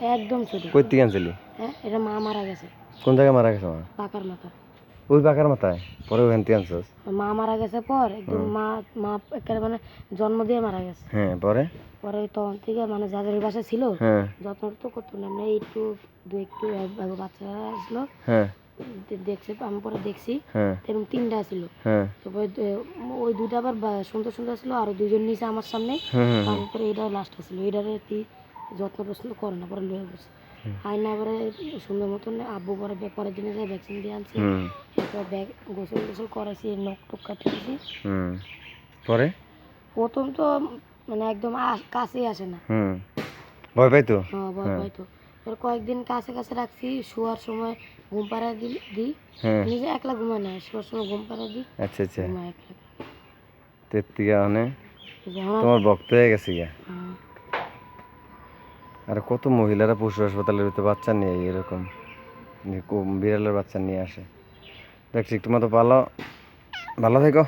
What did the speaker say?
একদম ছোট। কই থেকে আনছিলি? হ্যাঁ এটা মা মারা গেছে। কোন জায়গায় মারা গেছে মা? পাকার মাথা ওই পাকার মাথায়? পরে ওখান থেকে আনছিস? মা মারা গেছে পর একদম মা মা একেবারে মানে জন্ম দিয়ে মারা গেছে। হ্যাঁ পরে? পরে তখন থেকে মানে যাদের বাসা ছিল হ্যাঁ। যত্ন তো করতো না। আমরা একটু দু একটু এক- এক বাচ্চারা আসলো হ্যাঁ। দেখছে আমি পরে দেখছি। হ্যাঁ। এরকম তিনটা ছিল। হ্যাঁ। তারপরে ওই দুইটা আবার সুন্দর সুন্দর ছিল আর দুজন নিচে আমার সামনে। তারপরে এটা লাস্ট ছিল। এটারে যত্ন প্রশ্ন করে না পরে লয়ে গেছে আই না পরে সুন্দর মতন আব্বু পরে পরের দিনে যায় ভ্যাকসিন দিয়ে আনছে এরপর ব্যাগ গোসল গোসল করাইছি নখ টক কাটে দিয়েছি হুম পরে প্রথম তো মানে একদম কাছেই আসে না হুম ভয় পাই তো হ্যাঁ ভয় পাই তো এবার কয়েকদিন কাছে কাছে রাখছি শোয়ার সময় ঘুম পাড়া দিই দিই হ্যাঁ নিজে একলা ঘুমায় না শোয়ার সময় ঘুম পাড়া দিই আচ্ছা আচ্ছা ঘুমায় একলা তেত্রিকা মানে যখন তোমার ভক্ত হয়ে গেছে গা হ্যাঁ, আর কত মহিলারা পশু হাসপাতালের ভিতরে বাচ্চা নিয়ে এরকম বিড়ালের বাচ্চা নিয়ে আসে। দেখছি, একটু মতো ভালো ভালো থেকো।